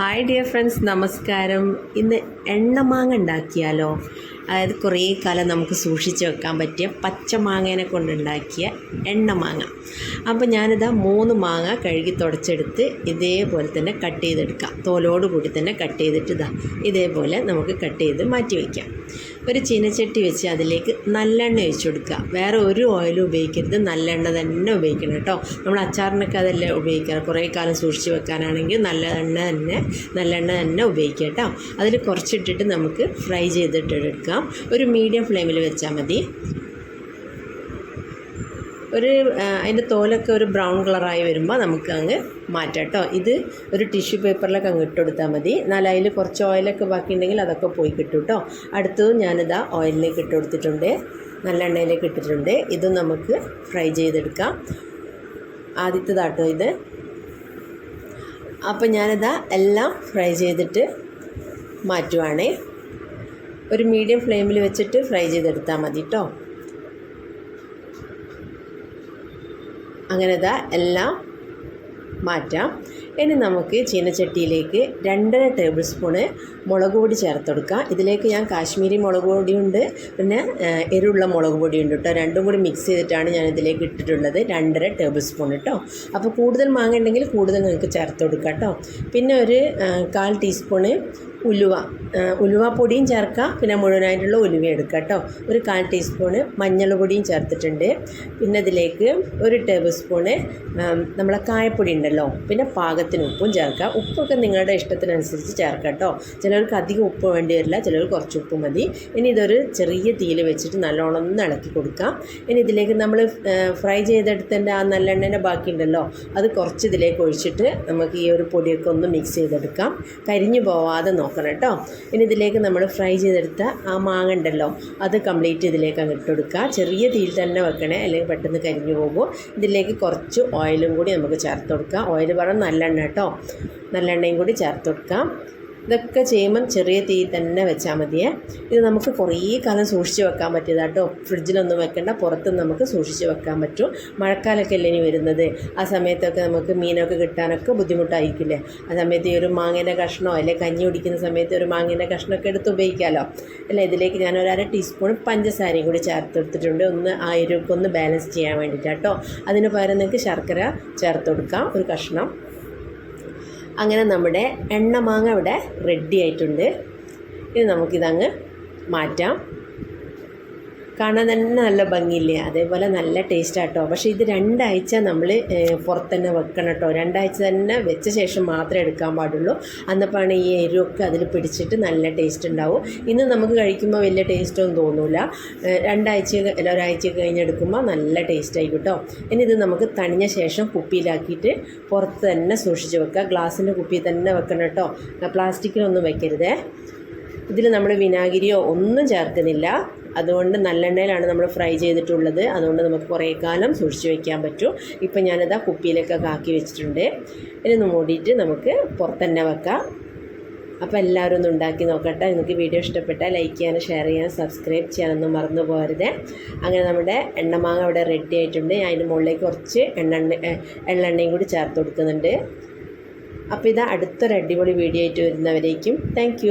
Hi dear friends നമസ്കാരം. ഇന്ന് എണ്ണമാങ്ങ ഉണ്ടാക്കിയാലോ? അതായത് കുറേ കാലം നമുക്ക് സൂക്ഷിച്ച് വെക്കാൻ പറ്റിയ പച്ചമാങ്ങേനെ കൊണ്ടുണ്ടാക്കിയ എണ്ണമാങ്ങ. അപ്പോൾ ഞാനിതാ മൂന്ന് മാങ്ങ കഴുകി തുടച്ചെടുത്ത് ഇതേപോലെ തന്നെ കട്ട് ചെയ്തെടുക്കാം. തോലോട് കൂടി തന്നെ കട്ട് ചെയ്തിട്ട് ഇതാ ഇതേപോലെ നമുക്ക് കട്ട് ചെയ്ത് മാറ്റി വയ്ക്കാം ഒരു ചീനച്ചട്ടി വെച്ച് അതിലേക്ക് നല്ലെണ്ണ ഒഴിച്ചു കൊടുക്കുക. വേറെ ഒരു ഓയിലും ഉപയോഗിക്കരുത്. നല്ലെണ്ണ തന്നെ ഉപയോഗിക്കണം കേട്ടോ. നമ്മൾ അച്ചാറിനൊക്കെ അതല്ലേ ഉപയോഗിക്കുക കുറേ കാലം സൂക്ഷിച്ച് വെക്കാനാണെങ്കിൽ നല്ല എണ്ണ തന്നെ നല്ലെണ്ണ തന്നെ ഉപയോഗിക്കുക കേട്ടോ. അതിൽ കുറച്ചിട്ടിട്ട് നമുക്ക് ഫ്രൈ ചെയ്തിട്ട് എടുക്കാം. ഒരു മീഡിയം ഫ്ലെയിമിൽ വെച്ചാൽ മതി. ഒരു അതിന്റെ തോലൊക്കെ ഒരു ബ്രൗൺ കളറായി വരുമ്പോൾ നമുക്ക് അങ്ങ് മാറ്റാം കേട്ടോ. ഇത് ഒരു ടിഷ്യൂ പേപ്പറിലൊക്കെ അങ്ങ് ഇട്ടുകൊടുത്താൽ മതി. എന്നാൽ അതിൽ കുറച്ച് ഓയിലൊക്കെ ബാക്കിയുണ്ടെങ്കിൽ അതൊക്കെ പോയി കിട്ടും കേട്ടോ. അടുത്തതും ഞാനിതാ ഓയിലിലേക്ക് ഇട്ട് കൊടുത്തിട്ടുണ്ട്. നല്ല എണ്ണയിലേക്ക് ഇട്ടിട്ടുണ്ട്. ഇത് നമുക്ക് ഫ്രൈ ചെയ്തെടുക്കാം. ആദ്യത്തേതാട്ടോ ഇത്. അപ്പോൾ ഞാനിതാ എല്ലാം ഫ്രൈ ചെയ്തിട്ട് മാറ്റുവാണേ. ഒരു മീഡിയം ഫ്ലെയിമിൽ വെച്ചിട്ട് ഫ്രൈ ചെയ്തെടുത്താൽ മതി കേട്ടോ. അങ്ങനെ എല്ലാം മാറ്റാം. ഇനി നമുക്ക് ചീനച്ചട്ടിയിലേക്ക് രണ്ടര ടേബിൾ സ്പൂണ് മുളക് പൊടി ചേർത്ത് കൊടുക്കാം ഇതിലേക്ക് ഞാൻ കാശ്മീരി മുളക് പൊടിയുണ്ട്. പിന്നെ എരിവുള്ള മുളക് പൊടിയുണ്ട് കേട്ടോ. രണ്ടും കൂടി മിക്സ് ചെയ്തിട്ടാണ് ഞാൻ ഇതിലേക്ക് ഇട്ടിട്ടുള്ളത്. രണ്ടര ടേബിൾ സ്പൂൺ കേട്ടോ. അപ്പോൾ കൂടുതൽ മാങ്ങ ഉണ്ടെങ്കിൽ കൂടുതൽ നിങ്ങൾക്ക് ചേർത്ത് കൊടുക്കാം കേട്ടോ. പിന്നെ ഒരു കാൽ ടീസ്പൂണ് ഉലുവ. ഉലുവ പൊടിയും ചേർക്കാം. പിന്നെ മുഴുവനായിട്ടുള്ള ഉലുവ എടുക്കുക കേട്ടോ. ഒരു കാൽ ടീസ്പൂണ് മഞ്ഞൾ പൊടിയും ചേർത്തിട്ടുണ്ട്. പിന്നെ ഇതിലേക്ക് ഒരു ടേബിൾ സ്പൂണ് നമ്മളെ കായപ്പൊടി ഉണ്ടല്ലോ. പിന്നെ പാകത്തിന് ഉപ്പും ചേർക്കുക ഉപ്പൊക്കെ നിങ്ങളുടെ ഇഷ്ടത്തിനനുസരിച്ച് ചേർക്കാം കേട്ടോ. ചിലർക്ക് അധികം ഉപ്പ് വേണ്ടി വരില്ല ചിലർക്ക് കുറച്ച് ഉപ്പ് മതി. ഇനി ഇതൊരു ചെറിയ തീയിൽ വെച്ചിട്ട് നല്ലോണം ഒന്ന് ഇളക്കി കൊടുക്കാം. ഇനി ഇതിലേക്ക് നമ്മൾ ഫ്രൈ ചെയ്തെടുത്തതിന്റെ ആ നല്ലെണ്ണേന്റെ ബാക്കി ഉണ്ടല്ലോ അത് കുറച്ച് ഇതിലേക്ക് ഒഴിച്ചിട്ട് നമുക്ക് ഈ ഒരു പൊടിയൊക്കെ ഒന്ന് മിക്സ് ചെയ്തെടുക്കാം. കരിഞ്ഞു പോവാതെ നോക്കണം കേട്ടോ. ഇനി ഇതിലേക്ക് നമ്മൾ ഫ്രൈ ചെയ്തെടുത്ത ആ മാങ്ങ ഉണ്ടല്ലോ അത് കംപ്ലീറ്റ് ഇതിലേക്ക് അങ്ങ് ഇട്ടെടുക്കുക ചെറിയ തീയിൽ തന്നെ വെക്കണേ അല്ലെങ്കിൽ പെട്ടെന്ന് കരിഞ്ഞു പോകുമ്പോൾ ഇതിലേക്ക് കുറച്ച് ഓയിലും കൂടി നമുക്ക് ചേർത്ത് കൊടുക്കാം. ഓയിൽ പറഞ്ഞാൽ നല്ലെണ്ണ കേട്ടോ നല്ലെണ്ണയും കൂടി ചേർത്ത് കൊടുക്കാം. ഇതൊക്കെ ചെയ്യുമ്പം ചെറിയ തീ തന്നെ വെച്ചാൽ മതിയേ. ഇത് നമുക്ക് കുറേ കാലം സൂക്ഷിച്ച് വെക്കാൻ പറ്റിയതാട്ടോ. ഫ്രിഡ്ജിലൊന്നും വെക്കേണ്ട പുറത്ത് നമുക്ക് സൂക്ഷിച്ച് വെക്കാൻ പറ്റും. മഴക്കാലമൊക്കെ അല്ലേ ഇനി വരുന്നത്? ആ സമയത്തൊക്കെ നമുക്ക് മീനൊക്കെ കിട്ടാനൊക്കെ ബുദ്ധിമുട്ടായിരിക്കില്ലേ? ആ സമയത്ത് ഈ ഒരു മാങ്ങേന്റെ കഷ്ണമോ അല്ലെങ്കിൽ കഞ്ഞി കുടിക്കുന്ന സമയത്ത് ഒരു മാങ്ങേന്റെ കഷ്ണമൊക്കെ എടുത്ത് ഉപയോഗിക്കാമല്ലോ അല്ല? ഇതിലേക്ക് ഞാൻ ഒരു അര ടീസ്പൂൺ പഞ്ചസാരയും കൂടി ചേർത്ത് ചേർത്തെടുത്തിട്ടുണ്ട് ഒന്ന് ആ എരിവൊക്കെ ഒന്ന് ബാലൻസ് ചെയ്യാൻ വേണ്ടിയിട്ടാട്ടോ. അതിന് പകരം നിങ്ങൾക്ക് ശർക്കര ചേർത്ത് കൊടുക്കാം. ഒരു കഷ്ണം. അങ്ങനെ നമ്മുടെ എണ്ണമാങ്ങ ഇവിടെ റെഡി ആയിട്ടുണ്ട്. ഇനി നമുക്കിതങ്ങ് മാറ്റാം. കാണാൻ തന്നെ നല്ല ഭംഗിയില്ലേ? അതേപോലെ നല്ല ടേസ്റ്റ് ആട്ടോ. പക്ഷേ ഇത് രണ്ടാഴ്ച നമ്മൾ പുറത്ത് തന്നെ വെക്കണം കേട്ടോ രണ്ടാഴ്ച തന്നെ വെച്ച ശേഷം മാത്രമേ എടുക്കാൻ പാടുള്ളൂ. അന്നപ്പോഴാണ് ഈ എരിവൊക്കെ അതിൽ പിടിച്ചിട്ട് നല്ല ടേസ്റ്റ് ഉണ്ടാവും. ഇന്ന് നമുക്ക് കഴിക്കുമ്പോൾ വലിയ ടേസ്റ്റൊന്നും തോന്നില്ല രണ്ടാഴ്ച അല്ല ഒരാഴ്ച കഴിഞ്ഞെടുക്കുമ്പോൾ നല്ല ടേസ്റ്റ് ആയി കേട്ടോ ഇനി ഇത് നമുക്ക് തണിഞ്ഞ ശേഷം കുപ്പിയിലാക്കിയിട്ട് പുറത്ത് തന്നെ സൂക്ഷിച്ച് വെക്കുക. ഗ്ലാസിന്റെ കുപ്പിയിൽ തന്നെ വെക്കണം കേട്ടോ പ്ലാസ്റ്റിക്കിലൊന്നും വെക്കരുതേ. ഇതിൽ നമ്മൾ വിനാഗിരിയോ ഒന്നും ചേർക്കുന്നില്ല. അതുകൊണ്ട് നല്ലെണ്ണയിലാണ് നമ്മൾ ഫ്രൈ ചെയ്തിട്ടുള്ളത്. അതുകൊണ്ട് നമുക്ക് കുറേ കാലം സൂക്ഷിച്ച് വയ്ക്കാൻ പറ്റും. ഇപ്പം ഞാനത് ആ കുപ്പിയിലൊക്കെ ആക്കി വെച്ചിട്ടുണ്ട്. ഇനി മൂടിയിട്ട് നമുക്ക് പുറത്തന്നെ വെക്കാം. അപ്പോൾ എല്ലാവരും ഒന്ന് ഉണ്ടാക്കി നോക്കട്ടെ. നിങ്ങൾക്ക് വീഡിയോ ഇഷ്ടപ്പെട്ടാൽ ലൈക്ക് ചെയ്യാനും ഷെയർ ചെയ്യാനും സബ്സ്ക്രൈബ് ചെയ്യാനൊന്നും മറന്നു പോകരുത്. അങ്ങനെ നമ്മുടെ എണ്ണമാങ്ങ അവിടെ റെഡി ആയിട്ടുണ്ട്. ഞാൻ അതിന് മുകളിലേക്ക് കുറച്ച് എണ്ണെണ്ണ എള്ളെണ്ണയും കൂടി ചേർത്ത് കൊടുക്കുന്നുണ്ട്. അപ്പോൾ ഇതാ അടുത്തൊരു അടിപൊളി വീഡിയോ ആയിട്ട് വരുന്നവരേക്കും. താങ്ക്